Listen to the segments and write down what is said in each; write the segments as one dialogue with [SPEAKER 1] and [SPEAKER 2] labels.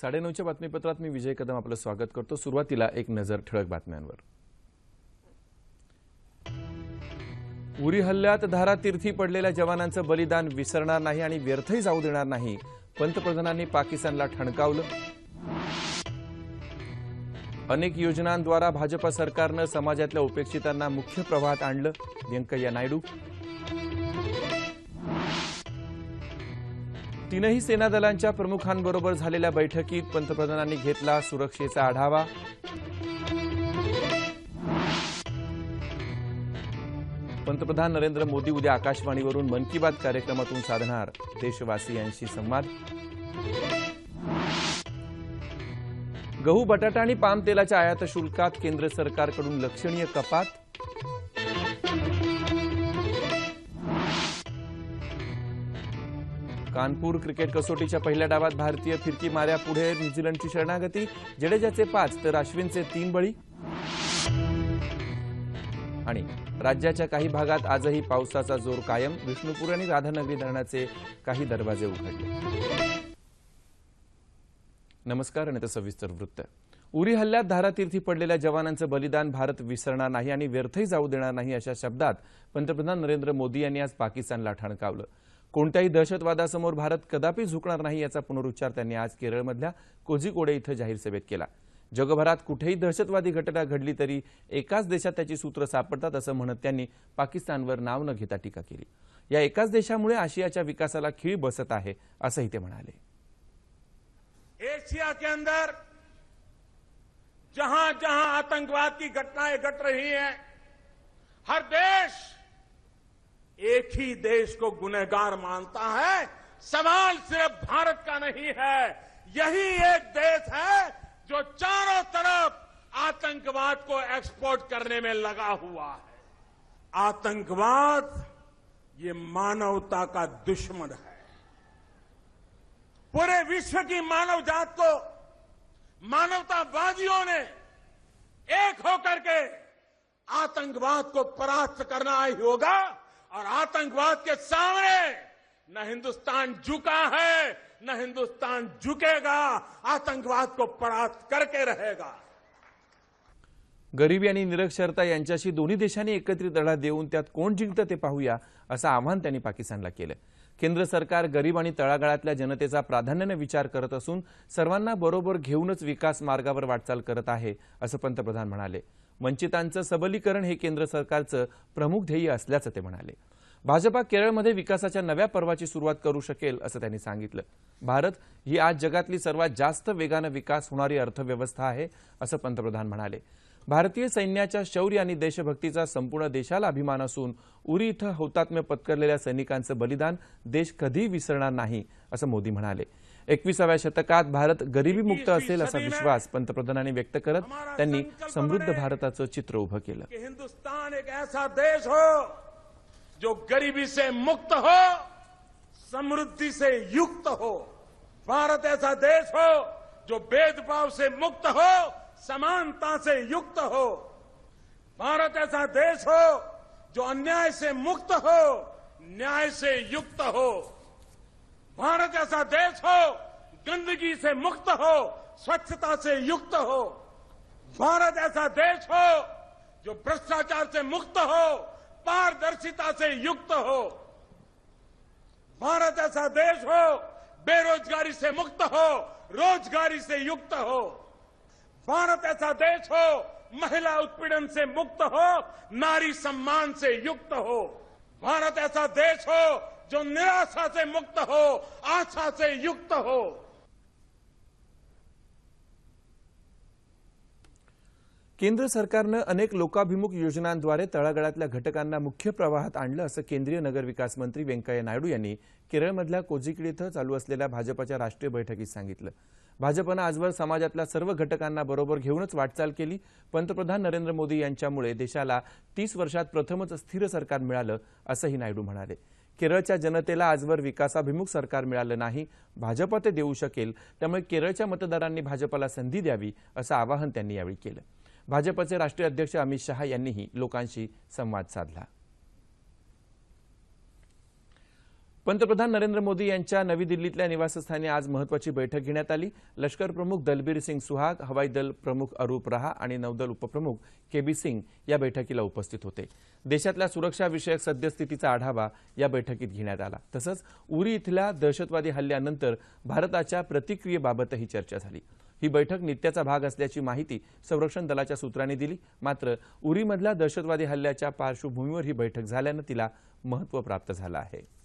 [SPEAKER 1] साडेनऊच्या बातमीपत्रात मी विजय कदम आपलं स्वागत करतो. सुरुवातीला एक नजर ठळक बातम्यांवर. उरी हल्ल्यात धारातीर्थी पडलेल्या जवानांचं बलिदान विसरणार नाही आणि व्यर्थही जाऊ देणार नाही पंतप्रधानांनी पाकिस्तानला ठणकावलं. अनेक योजनांद्वारा भाजपा सरकारनं समाजातल्या उपेक्षितांना मुख्य प्रवाहात आणलं व्यंकय्या नायडू. तीनही सेना दलांच्या प्रमुखांबरोबर झालेल्या बैठकीत पंतप्रधानांनी घेतला सुरक्षेचा आढावा. पंतप्रधान नरेंद्र मोदी उद्या आकाशवाणीवरून मन की बात कार्यक्रमातून साधणार देशवासियांशी संवाद. गहू बटाटा आणि पाम तेलाच्या आयात शुल्कात केंद्र सरकारकडून लक्षणीय कपात. कानपूर क्रिकेट कसोटीच्या पहिल्या डावात भारतीय फिरकी माऱ्यापुढे न्यूझीलंडची शरणागती. जडेजाचे पाच तर अश्विनचे तीन बळी. आणि राज्याच्या काही भागात आजही पावसाचा जोर कायम. विष्णुपूर आणि राधानगरी धरणाचे काही दरवाजे उघडले. नमस्कार आणि सविस्तर वृत्त. उरी हल्ल्यात धारातीर्थी पडलेल्या जवानांचं बलिदान भारत विसरणार नाही आणि व्यर्थही जाऊ देणार नाही अशा शब्दात पंतप्रधान नरेंद्र मोदी यांनी आज पाकिस्तानला ठणकावलं. कोणत्याही दहशतवादासमोर भारत कदापि झुकणार नाही याचा पुनरुच्चार त्यांनी आज केरळमधल्या कोझिकोडे इथं जाहीर सभेत केला. जगभरात कुठेही दहशतवादी घटना घडली तरी एकाच देशात त्याची सूत्र सापडतात असं म्हणत त्यांनी पाकिस्तानवर नाव न घेता टीका केली. या एकाच देशामुळे आशियाच्या विकासाला खीळ बसत आहे असंही ते म्हणाले.
[SPEAKER 2] एशिया के अंदर जहां जहां आतंकवाद की घटनाएं घट रही हैं हर देश एक ही देश को गुनहगार मानता है, सवाल सिर्फ़ भारत का नहीं है। यही एक देश है जो चारों तरफ़ आतंकवाद को एक्सपोर्ट करने में लगा हुआ है। आतंकवाद, ये मानवता का दुश्मन है। पूरे विश्व की मानव जात को मानवतावादियों ने एक होकर के आतंकवाद को परास्त करना ही होगा। और आतंकवाद के सामने न हिंदुस्तान झुका है न हिंदुस्तान झुकेगा आतंकवाद को परास्त करके रहेगा।
[SPEAKER 1] गरिबी आणि निरक्षरता यांच्याशी दोन्ही देशांनी एकत्रित लढा देऊन त्यात कोण जिंकतं ते पाहूया असं आव्हान त्यांनी पाकिस्तानला केलं. केंद्र सरकार गरीब आणि तळागाळातल्या जनतेचा प्राधान्यानं विचार करत असून सर्वांना बरोबर घेऊनच विकास मार्गावर वाटचाल करत आहे असं पंतप्रधान म्हणाले. वंचितांचं सबलीकरण हे केंद्र सरकारचं प्रमुख ध्येय असल्याचं ते म्हणाले. भाजपा केरळमध्ये विकासाच्या नव्या पर्वाची सुरुवात करू शकेल असं त्यांनी सांगितलं. भारत ही आज जगातली सर्वात जास्त वेगानं विकास होणारी अर्थव्यवस्था आहे असं पंतप्रधान म्हणाले. भारतीय सैन्याच्या शौर्य आणि देशभक्तीचा संपूर्ण देशाला अभिमान असून उरी इथं हौतात्म्य पत्करलेल्या सैनिकांचं बलिदान देश कधी विसरणार नाही असं मोदी म्हणाले. एकविसाव्या शतकात भारत गरिबीमुक्त असेल असा विश्वास पंतप्रधानांनी व्यक्त करत त्यांनी समृद्ध भारताचं चित्र उभं केलं.
[SPEAKER 2] कि हिंदुस्तान एक ऐसा देश हो जो गरीबी से मुक्त हो समृद्धि से युक्त हो। भारत ऐसा देश हो जो भेदभाव से मुक्त हो समानता से युक्त हो। भारत ऐसा देश हो जो अन्याय से मुक्त हो न्याय से युक्त हो। भारत ऐसा देश हो, गंदगी से मुक्त हो, स्वच्छता से युक्त हो, भारत ऐसा देश हो, जो भ्रष्टाचार से मुक्त हो, पारदर्शिता से युक्त हो, भारत ऐसा देश हो, बेरोजगारी से मुक्त हो, रोजगारी से युक्त हो, भारत ऐसा देश हो, महिला उत्पीड़न से मुक्त हो, नारी सम्मान से युक्त हो, भारत ऐसा देश हो जो निराशा से मुक्त हो आशा से युक्त हो.
[SPEAKER 1] केंद्र सरकारनं अनेक लोकाभिमुख योजनांद्वारे तळागाळातल्या घटकांना मुख्य प्रवाहात आणलं असं केंद्रीय नगरविकास मंत्री व्यंकय्या नायडू यांनी केरळमधल्या कोझिकिड इथं चालू असलेल्या भाजपाच्या राष्ट्रीय बैठकीत सांगितलं. भाजपनं आजवर समाजातल्या सर्व घटकांना बरोबर घेऊनच वाटचाल केली. पंतप्रधान नरेंद्र मोदी यांच्यामुळे देशाला तीस वर्षात प्रथमच स्थिर सरकार मिळालं असंही नायडू म्हणाले. केरळच्या जनतेला आजवर विकासाभिमुख सरकार मिळालं नाही भाजप ते देऊ शकेल त्यामुळे केरळच्या मतदारांनी भाजपला संधी द्यावी असं आवाहन त्यांनी यावेळी केलं. भाजपचे राष्ट्रीय अध्यक्ष अमित शहा यांनीही लोकांशी संवाद साधला. पंतप्रधान नरेंद्र मोदी यांच्या नवी दिल्लीतल्या निवासस्थानी आज महत्वाची बैठक घेण्यात आली. लष्कर प्रमुख दलबीर सिंग सुहाग हवाई दल प्रमुख अरूप रहा आणि नौदल उपप्रमुख के बी सिंग या बैठकीला उपस्थित होते. देशातल्या सुरक्षाविषयक सद्यस्थितीचा आढावा या बैठकीत घेण्यात आला. तसंच उरी इथल्या दहशतवादी हल्ल्यानंतर भारताच्या प्रतिक्रियेबाबतही चर्चा झाली. ही बैठक नित्याचा भाग असल्याची माहिती संरक्षण दलाच्या सूत्रांनी दिली. मात्र उरीमधल्या दहशतवादी हल्ल्याच्या पार्श्वभूमीवर ही बैठक झाल्यानं तिला महत्त्व प्राप्त झालं आहे.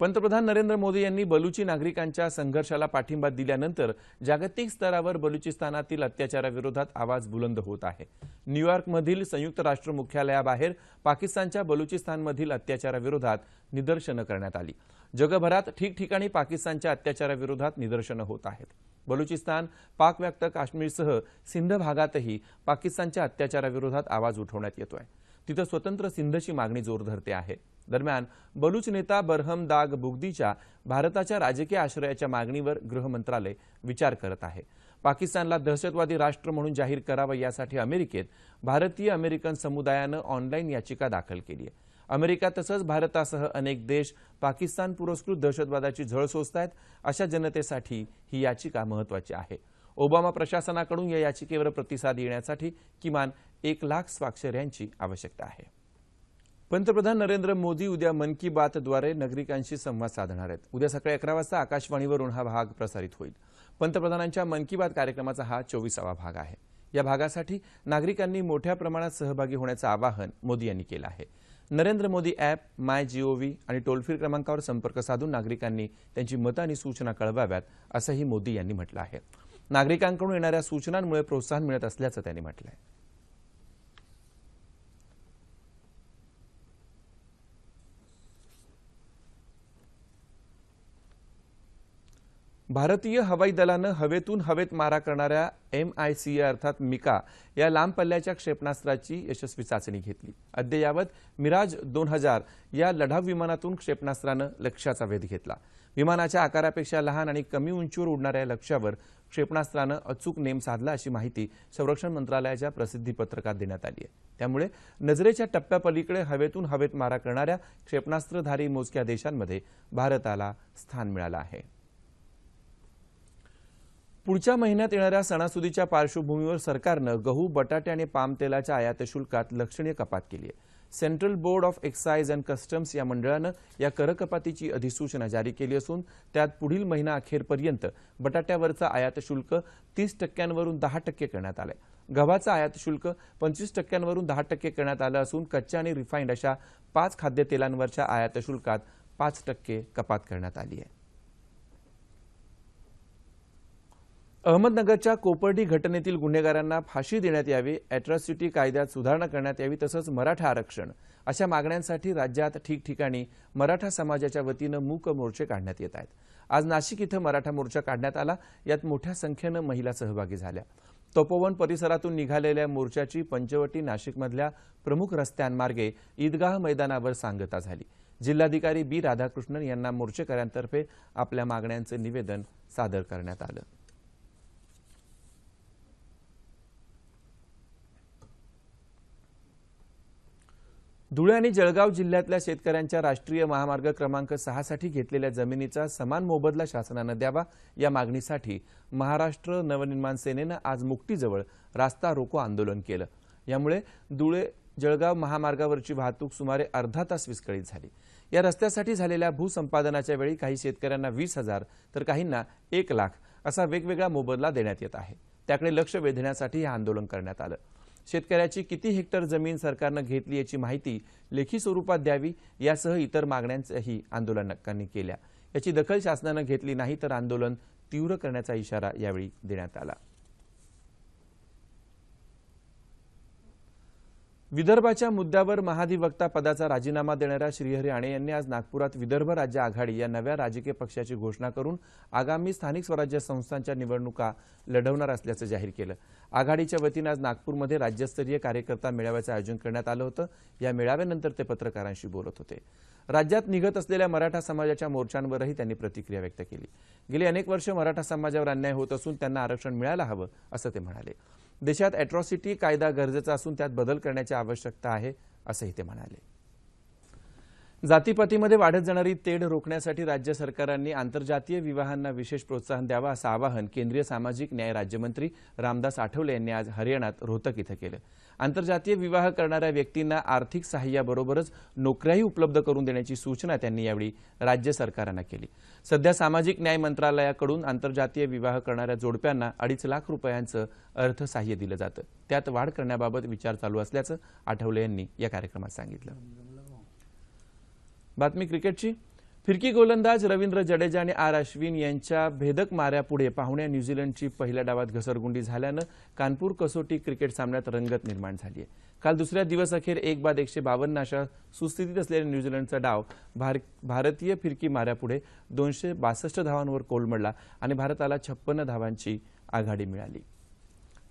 [SPEAKER 1] पंतप्रधान नरेंद्र मोदी यांनी बलुची नागरिकांच्या संघर्षाला पाठिंबा दिल्यानंतर जागतिक स्तरावर बलुचिस्तानातील अत्याचाराविरोधात आवाज बुलंद होत आहे. न्यूयॉर्कमधील संयुक्त राष्ट्र मुख्यालयाबाहेर पाकिस्तानच्या बलुचिस्तानमधील अत्याचाराविरोधात निदर्शनं करण्यात आली. जगभरात ठिकठिकाणी पाकिस्तानच्या अत्याचाराविरोधात निदर्शनं होत आहेत. बलुचिस्तान पाकव्याप्त काश्मीरसह सिंध भागातही पाकिस्तानच्या अत्याचाराविरोधात आवाज उठवण्यात येतोय. तिथं स्वतंत्र सिंधची मागणी जोर धरते आहे. दरम्यान बलूच नेता बरहम दाग बुगदीच्या भारताच्या राजकीय आश्रयाच्या मागणीवर गृह मंत्रालय विचार करत आहे. पाकिस्तानला दहशतवादी राष्ट्र म्हणून जाहीर करावं यासाठी अमेरिकेत भारतीय अमेरिकन समुदायानं ऑनलाईन याचिका दाखल केली आहे. अमेरिका तसंच भारतासह अनेक देश पाकिस्तान पुरस्कृत दहशतवादाची झळ सोसतायत अशा जनतेसाठी ही याचिका महत्वाची आहे. ओबामा प्रशासनाकडून या याचिकेवर प्रतिसाद येण्यासाठी किमान एक लाख स्वाक्षऱ्यांची आवश्यकता आहे. पंतप्रधान नरेंद्र मोदी उद्या मन की बातद्वारे नागरिकांशी संवाद साधणार आहेत. उद्या सकाळी अकरा वाजता आकाशवाणीवरून हा भाग प्रसारित होईल. पंतप्रधानांच्या मन की बात कार्यक्रमाचा हा चोवीसावा भाग आहे. या भागासाठी नागरिकांनी मोठ्या प्रमाणात सहभागी होण्याचं आवाहन मोदी यांनी केलं आहे. Narendra Modi app my Gov आणि टोल फ्री क्रमांकावर संपर्क साधून नागरिकांनी त्यांची मतं आणि सूचना कळवाव्यात असंही मोदी यांनी म्हटलं आहे. नागरिकांकडून येणाऱ्या सूचनांमुळे प्रोत्साहन मिळत असल्याचं त्यांनी म्हटलं आहे भारतीय हवाई दलानं हवेतून हवेत मारा करणाऱ्या एम आय सी ए अर्थात मिका या लांब पल्ल्याच्या क्षेपणास्त्राची यशस्वी चाचणी घेतली. अद्ययावत मिराज दोन हजार या लढाऊ विमानातून क्षेपणास्त्रानं लक्ष्याचा वेध घेतला. विमानाच्या आकारापेक्षा लहान आणि कमी उंचीवर उडणाऱ्या लक्ष्यावर क्षेपणास्त्रानं अचूक नेम साधला अशी माहिती संरक्षण मंत्रालयाच्या प्रसिद्धी पत्रकात देण्यात आली आहे. त्यामुळे नजरेच्या टप्प्यापलीकडे हवेतून हवेत मारा करणाऱ्या क्षेपणास्त्रधारी मोजक्या देशांमध्ये भारताला स्थान मिळालं आहे. पुढच्या महिन्यात येणाऱ्या सणासुदीच्या पार्श्वभूमीवर सरकारनं गहू बटाटे आणि पाम तेलाच्या आयात शुल्कात लक्षणीय कपात केली आहे. Central board of excise and customs या मंडळानं या करकपातीची अधिसूचना जारी केली असून त्यात पुढील महिना अखेरपर्यंत बटाट्यावरचं आयात शुल्क तीस टक्क्यांवरून दहा टक्के करण्यात आलंय. गव्हाचं आयात शुल्क पंचवीस टक्क्यांवरून दहा टक्के करण्यात आलं असून कच्च्या आणि रिफाईंड अशा पाच खाद्यतेलांवरच्या आयात शुल्कात पाच टक्के कपात करण्यात आली आहे. अहमदनगरच्या कोपर्डी घटनेतील गुन्हेगारांना फाशी देण्यात यावी अॅट्रॉसिटी कायद्यात सुधारणा करण्यात यावी तसंच मराठा आरक्षण अशा मागण्यांसाठी राज्यात ठिकठिकाणी मराठा समाजाच्या वतीनं मूक मोर्चे काढण्यात येत आहेत. आज नाशिक इथं मराठा मोर्चा काढण्यात आला. यात मोठ्या संख्येनं महिला सहभागी झाल्या. तपोवन परिसरातून निघालेल्या मोर्चाची पंचवटी नाशिकमधल्या प्रमुख रस्त्यांमार्गे ईदगाह मैदानावर सांगता झाली. जिल्हाधिकारी बी राधाकृष्णन यांना मोर्चेकऱ्यांतर्फे आपल्या मागण्यांचं निवेदन सादर करण्यात आलं. धुळे आणि जळगाव जिल्ह्यातल्या शेतकऱ्यांच्या राष्ट्रीय महामार्ग क्रमांक सहासाठी घेतलेल्या जमिनीचा समान मोबदला शासनानं द्यावा या मागणीसाठी महाराष्ट्र नवनिर्माण सेनेनं आज मुक्तीजवळ रास्ता रोको आंदोलन केलं. यामुळे धुळे जळगाव महामार्गावरची वाहतूक सुमारे अर्धा तास विस्कळीत झाली. या रस्त्यासाठी झालेल्या भूसंपादनाच्या वेळी काही शेतकऱ्यांना वीस हजार तर काहींना एक लाख असा वेगवेगळा मोबदला देण्यात येत आहे. त्याकडे लक्ष वेधण्यासाठी हे आंदोलन करण्यात आलं. शेतकऱ्याची किती हेक्टर जमीन सरकारनं घेतली याची माहिती लेखी स्वरूपात द्यावी यासह इतर मागण्यांचंही आंदोलनकांनी केल्या. याची दखल शासनानं घेतली नाही तर आंदोलन तीव्र करण्याचा इशारा यावेळी देण्यात आला. विदर्भाच्या मुद्द्यावर महाधिवक्ता पदाचा राजीनामा देणाऱ्या श्रीहरी आणे यांनी आज नागपुरात विदर्भ राज्य आघाडी या नव्या राजकीय पक्षाची घोषणा करून आगामी स्थानिक स्वराज्य संस्थांच्या निवडणुका लढवणार असल्याचं जाहीर केलं. आघाडीच्या वतीनं आज नागपूरमध्ये राज्यस्तरीय कार्यकर्ता मेळाव्याचं आयोजन करण्यात आलं होतं. या मेळाव्यानंतर ते पत्रकारांशी बोलत होते. राज्यात निघत असलेल्या मराठा समाजाच्या मोर्चांवरही त्यांनी प्रतिक्रिया व्यक्त केली. गेली अनेक वर्ष मराठा समाजावर अन्याय होत असून त्यांना आरक्षण मिळायला हवं असं ते म्हणाले. देशात अॅट्रॉसिटी कायदा गरजेचा असून त्यात बदल करण्याची आवश्यकता आहे असंही ते म्हणाले. जातीपातीमध्ये वाढत जाणारी तेढ रोखण्यासाठी राज्य सरकारांनी आंतरजातीय विवाहांना विशेष प्रोत्साहन द्यावं असं आवाहन केंद्रीय सामाजिक न्याय राज्यमंत्री रामदास आठवले यांनी आज हरियाणात रोहतक इथं केलं. आंतरजातीय विवाह करणाऱ्या व्यक्तींना आर्थिक सहाय्याबरोबरच नोकऱ्याही उपलब्ध करून देण्याची सूचना त्यांनी यावेळी राज्य सरकारांना केली. सध्या सामाजिक न्याय मंत्रालयाकडून आंतरजातीय विवाह करणाऱ्या जोडप्यांना अडीच लाख रुपयांचं अर्थसहाय्य दिलं जातं. त्यात वाढ करण्याबाबत विचार चालू असल्याचं आठवले यांनी या कार्यक्रमात सांगितलं. बातमी क्रिकेटची. फिरकी गोलंदाज रवींद्र जडेजा आणि आर अश्विन यांच्या भेदक माऱ्यापुढे पाहुण्या न्यूझीलंडची पहिल्या डावात घसरगुंडी झाल्यानं कानपूर कसोटी क्रिकेट सामन्यात रंगत निर्माण झाली आहे काल दुसऱ्या दिवस अखेर एक बाद एकशे बावन्न अशा सुस्थितीत असलेल्या न्यूझीलंडचा डाव भार भारतीय फिरकी माऱ्यापुढे दोनशे बासष्ट धावांवर कोलमडला आणि भारताला छप्पन्न धावांची आघाडी मिळाली.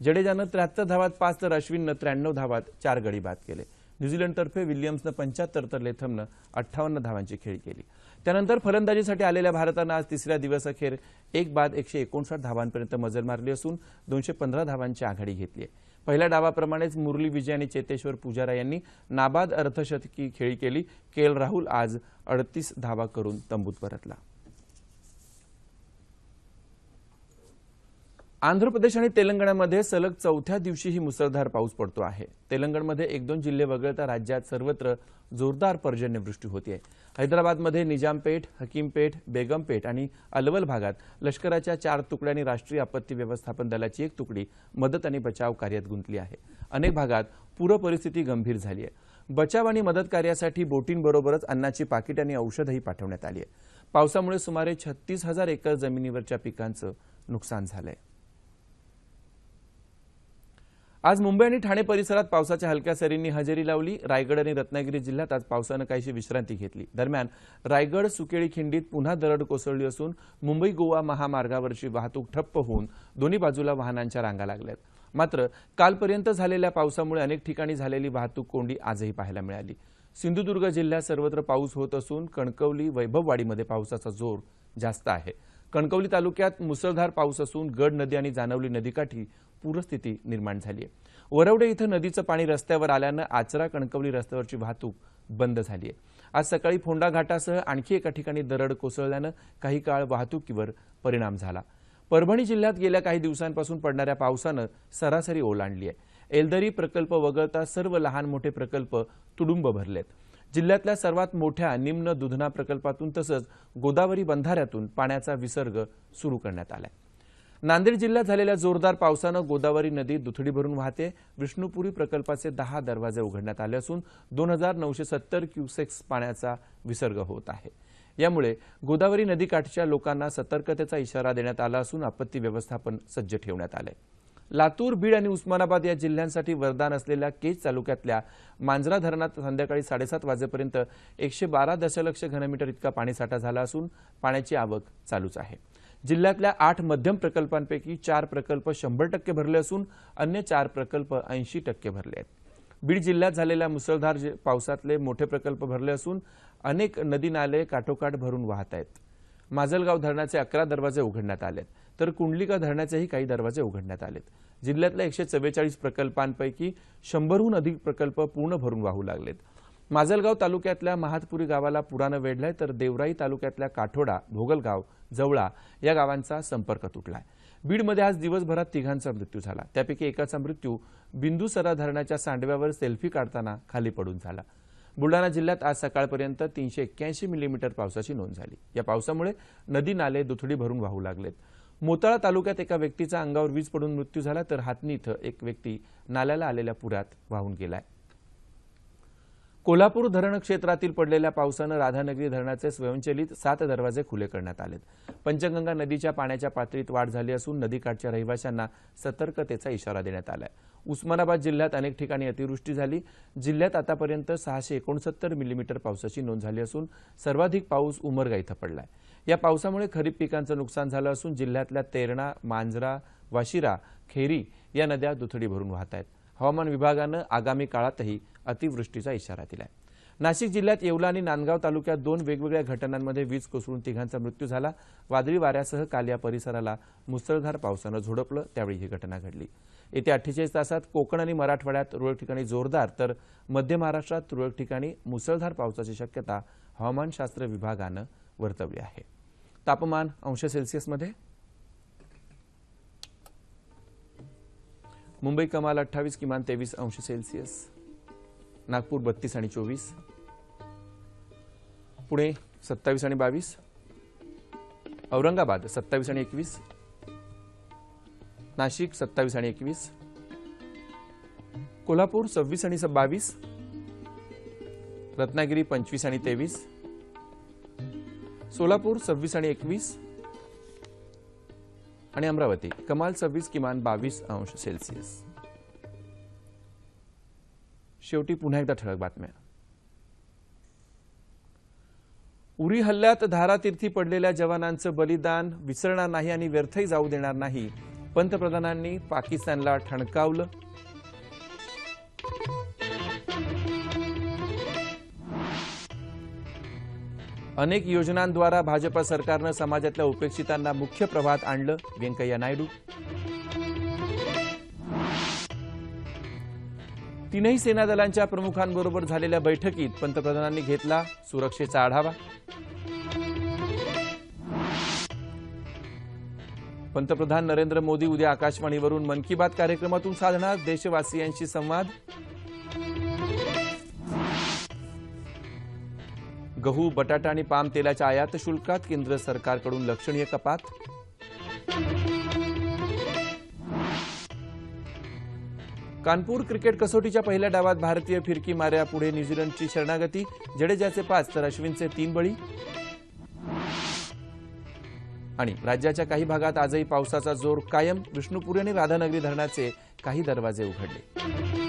[SPEAKER 1] जडेजानं त्र्याहत्तर धावात पाच तर अश्विननं त्र्याण्णव धावात चार गडी बाद केले. न्यूझीलंडतर्फे विल्यम्सनं पंच्याहत्तर तर लेथमनं अठ्ठावन्न धावांची खेळी केली. त्यानंतर फलंदाजीसाठी आलेल्या भारतानं आज तिसऱ्या दिवस अखेर एक बाद एकशे एकोणसाठ धावांपर्यंत मजल मारली असून दोनशे पंधरा धावांची आघाडी घेतली आहे. पहिल्या डावाप्रमाणेच मुरली विजय आणि चेतेश्वर पुजारा यांनी नाबाद अर्धशतकी खेळी केली. के एल राहुल आज अडतीस धावा करून तंबूत परतला. आंध्र प्रदेश आणि तेलंगणामध्ये सलग चौथ्या दिवशीही मुसळधार पाऊस पडतो आहे. तेलंगणमध्ये एक दोन जिल्हे वगळता राज्यात सर्वत्र जोरदार पर्जन्यवृष्टी होती आहे हैदराबादमध्ये निजामपेठ हकीमपेठ बेगमपेठ आणि अलवल भागात लष्कराच्या चार तुकड्यांनी राष्ट्रीय आपत्ती व्यवस्थापन दलाची एक तुकडी मदत आणि बचाव कार्यात गुंतली आहे. अनेक भागात पूर परिस्थिती गंभीर झाली आहे. बचाव आणि मदत कार्यासाठी बोटींबरोबरच अन्नाची पाकिट आणि औषधही पाठवण्यात आली आहे. पावसामुळे सुमारे छत्तीस हजार एकर जमिनीवरच्या पिकांचं नुकसान झालंय. आज मुंबई आणि ठाणे परिसरात पावसाच्या हलक्या सरींनी हजेरी लावली. रायगड आणि रत्नागिरी जिल्ह्यात आज पावसानं काहीशी विश्रांती घेतली. दरम्यान रायगड सुकेळी खिंडीत पुन्हा दरड कोसळली असून मुंबई गोवा महामार्गावरची वाहतूक ठप्प होऊन दोन्ही बाजूला वाहनांच्या रांगा लागल्यात. मात्र कालपर्यंत झालेल्या पावसामुळे अनेक ठिकाणी झालेली वाहतूक कोंडी आजही पाहायला मिळाली. सिंधुदुर्ग जिल्ह्यात सर्वत्र पाऊस होत असून कणकवली वैभववाडीमध्ये पावसाचा जोर जास्त आहे. कणकवली तालुक्यात मुसळधार पाऊस असून गड नदी आणि जानवली नदीकाठी पूरस्थिती निर्माण झाली आहे. वरवडे इथं नदीचं पाणी रस्त्यावर आल्यानं आचरा कणकवली रस्त्यावरची वाहतूक बंद झाली आहे. आज सकाळी फोंडा घाटासह आणखी एका ठिकाणी दरड कोसळल्यानं काही काळ वाहतुकीवर परिणाम झाला. परभणी जिल्ह्यात गेल्या काही दिवसांपासून पडणाऱ्या पावसानं सरासरी ओलांडली आहे. एलदरी प्रकल्प वगळता सर्व लहान मोठे प्रकल्प तुडुंब भरलेत. जिल्ह्यातल्या सर्वात मोठ्या निम्न दुधना प्रकल्पातून तसंच गोदावरी बंधाऱ्यातून पाण्याचा विसर्ग सुरू करण्यात आलाय. नांदेड जिल्ह्यात झालेल्या जोरदार पावसानं गोदावरी नदी दुथडी भरून वाहते. विष्णुपुरी प्रकल्पाचे दहा दरवाजे उघडण्यात आले असून दोन हजार नऊशे सत्तर क्युसेक्स पाण्याचा विसर्ग होत आहे. यामुळे गोदावरी नदीकाठच्या लोकांना सतर्कतेचा इशारा देण्यात आला असून आपत्ती व्यवस्थापन सज्ज ठेवण्यात आलं आहे लातूर बीड आणि उस्मानाबाद या जिल्ह्यांसाठी वरदान असलेल्या केज तालुक्यातल्या मांजरा धरणात संध्याकाळी साडेसात वाजेपर्यंत एकशे बारा दशलक्ष घनमीटर इतका पाणीसाठा झाला असून पाण्याची आवक चालूच आहे. जिल्ह्यातल्या आठ मध्यम प्रकल्पांपैकी चार प्रकल्प शंभर टक्के भरले असून अन्य चार प्रकल्प ऐंशी टक्के भरले आहेत. बीड जिल्ह्यात झालेल्या मुसळधार जे- पावसातले मोठे प्रकल्प भरले असून अनेक नदी नाले काठोकाठ भरून वाहत आहेत. माजलगाव धरणाचे अकरा दरवाजे उघडण्यात आले आहेत तर कुंडलिका धरणाचेही काही दरवाजे उघडण्यात आलेत. जिल्ह्यातल्या एकशे चव्वेचाळीस प्रकल्पांपैकी शंभरहून अधिक प्रकल्प पूर्ण भरून वाहू लागलेत. माजलगाव तालुक्यातल्या महातपुरी गावाला पुरानं वेढलंय तर देवराई तालुक्यातल्या काठोडा भोगलगाव जवळा या गावांचा संपर्क तुटलाय. बीडमध्ये आज दिवसभरात तिघांचा मृत्यू झाला. त्यापैकी एकाचा मृत्यू बिंदुसरा धरणाच्या सांडव्यावर सेल्फी काढताना खाली पडून झाला. बुलडाणा जिल्ह्यात आज सकाळपर्यंत तीनशे एक्क्याऐंशी मिलीमीटर पावसाची नोंद झाली. या पावसामुळे नदी नाले दुथडी भरून वाहू लागलेत. मोताळा तालुक्यात एका व्यक्तीचा अंगावर वीज पडून मृत्यू झाला तर हातनी इथं एक व्यक्ती नाल्याला आलेल्या पुरात वाहून गेलाय. कोल्हापूर धरण क्षेत्रातील पडलेल्या पावसानं राधानगरी धरणाचे स्वयंचलित सात दरवाजे खुले करण्यात आलेत. पंचगंगा नदीच्या पाण्याच्या पातळीत वाढ झाली असून नदीकाठच्या रहिवाशांना सतर्कतेचा इशारा देण्यात आलाय. उस्मानाबाद जिल्ह्यात अनेक ठिकाणी अतिवृष्टी झाली. जिल्ह्यात आतापर्यंत सहाशे एकोणसत्तर मिलीमीटर पावसाची नोंद झाली असून सर्वाधिक पाऊस उमरगा इथं पडलाय. या पावसामुळे खरीप पिकांचं नुकसान झालं असून जिल्ह्यातल्या तेरणा मांजरा वाशिरा खेरी या नद्या दुथडी भरून वाहत आहेत. हवामान विभागानं आगामी काळातही अतिवृष्टीचा इशारा दिलाय. नाशिक जिल्ह्यात येवला आणि नांदगाव तालुक्यात दोन वेगवेगळ्या घटनांमध्ये वीज कोसळून तिघांचा मृत्यू झाला. वादळी वाऱ्यासह काल या परिसराला मुसळधार पावसानं झोडपलं. त्यावेळी ही घटना घडली. येत्या अठ्ठेचाळीस तासात कोकण आणि मराठवाड्यात तुरळक ठिकाणी जोरदार तर मध्य महाराष्ट्रात तुरळक ठिकाणी मुसळधार पावसाची शक्यता हवामानशास्त्र विभागानं वर्तवली आहे. तापमान अंश सेल्सिअसमध्ये मुंबई कमाल अठ्ठावीस किमान तेवीस अंश सेल्सिअस नागपूर बत्तीस आणि चोवीस. पुणे सत्तावीस आणि बावीस. औरंगाबाद सत्तावीस आणि एकवीस. नाशिक सत्तावीस आणि एकवीस. कोल्हापूर सव्वीस आणि बावीस. रत्नागिरी पंचवीस आणि तेवीस. सोलापूर सव्वीस आणि एकवीस आणि अमरावती. कमाल सव्वीस किमान बावीस अंश सेल्सिअस. शेवटी पुन्हा एकदा ठळक बातम्या. उरी हल्ल्यात धारातीर्थी पडलेल्या जवानांचं बलिदान विसरणार नाही आणि व्यर्थही जाऊ देणार नाही. पंतप्रधानांनी पाकिस्तानला ठणकावलं. अनेक योजनांद्वारा भाजपा सरकारनं समाजातल्या उपेक्षितांना मुख्य प्रवाहात आणलं व्यंकय्या नायडू. तीनही सेना दलांच्या प्रमुखांबरोबर झालेल्या बैठकीत पंतप्रधानांनी घेतला सुरक्षेचा आढावा. पंतप्रधान नरेंद्र मोदी उद्या आकाशवाणीवरून मन की बात कार्यक्रमातून साधणार देशवासियांशी संवाद. गहू बटाटा आणि पाम तेलाच्या आयात शुल्कात केंद्र सरकारकडून लक्षणीय कपात? कानपूर क्रिकेट कसोटीच्या पहिल्या डावात भारतीय फिरकी माऱ्यापुढे न्यूझीलंडची शरणागती जडेजाचे पाच तर अश्विनचे तीन बळी. आणि राज्याच्या काही भागात आजही पावसाचा जोर कायम विष्णुपुरी आणि राधानगरी धरणाचे काही दरवाजे उघडले.